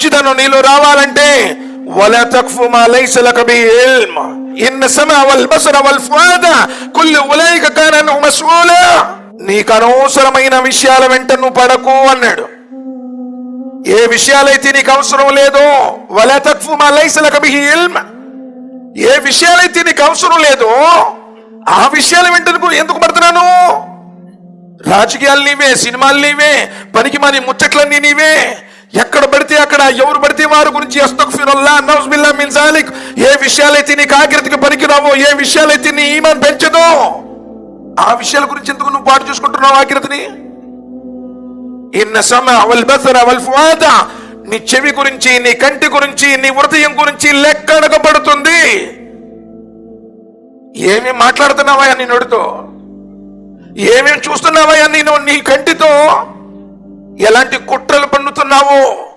మంచిదనం నీలో రావాలంటే వలా తక్ఫు మా లైస లక బి ఇల్మ్. ఇన్న సమా వల్ బసర వల్ ఫుఆద కుల్లు ఉలైక కాన అన్హు మస్ఊలా నీకు అనవసరమైన విషయాల వెంట నువ్వు పడకు అన్నాడు. ఏ విషయాలైతే నీకు అవసరం లేదో వలా తక్ఫు మా లైస లక ఇల్మ్. ఏ విషయాలైతే నీకు అవసరం లేదో ఆ విషయాల వెంట ఎందుకు పడుతున్నాను? రాజకీయాలు నీవే సినిమాలు నీవే పనికి మాని ముచ్చట్లన్నీ నీవే. ఎక్కడ పడితే అక్కడ ఎవరు పడితే వారి గురించి అస్తగ్ఫిరుల్లా నౌజుబిల్లా మిన్ ఏ విషయాలైతే నీకు ఆకృతికి పనికిరావో ఏ విషయాలైతే నీ ఈమాన్ పెంచదో ఆ విషయాల గురించి ఎందుకు నువ్వు పాటు చూసుకుంటున్నావు ఆగ్రతని ఇన్న సమ అవల్ బసర అవల్ ఫుఆద నీ చెవి గురించి నీ కంటి గురించి నీ హృదయం గురించి లెక్కడగబడుతుంది ఏమి మాట్లాడుతున్నావా నీ నోటితో? ఏమేమి చూస్తున్నావా నేను నీ కంటితో? ఎలాంటి కుట్రలు নামও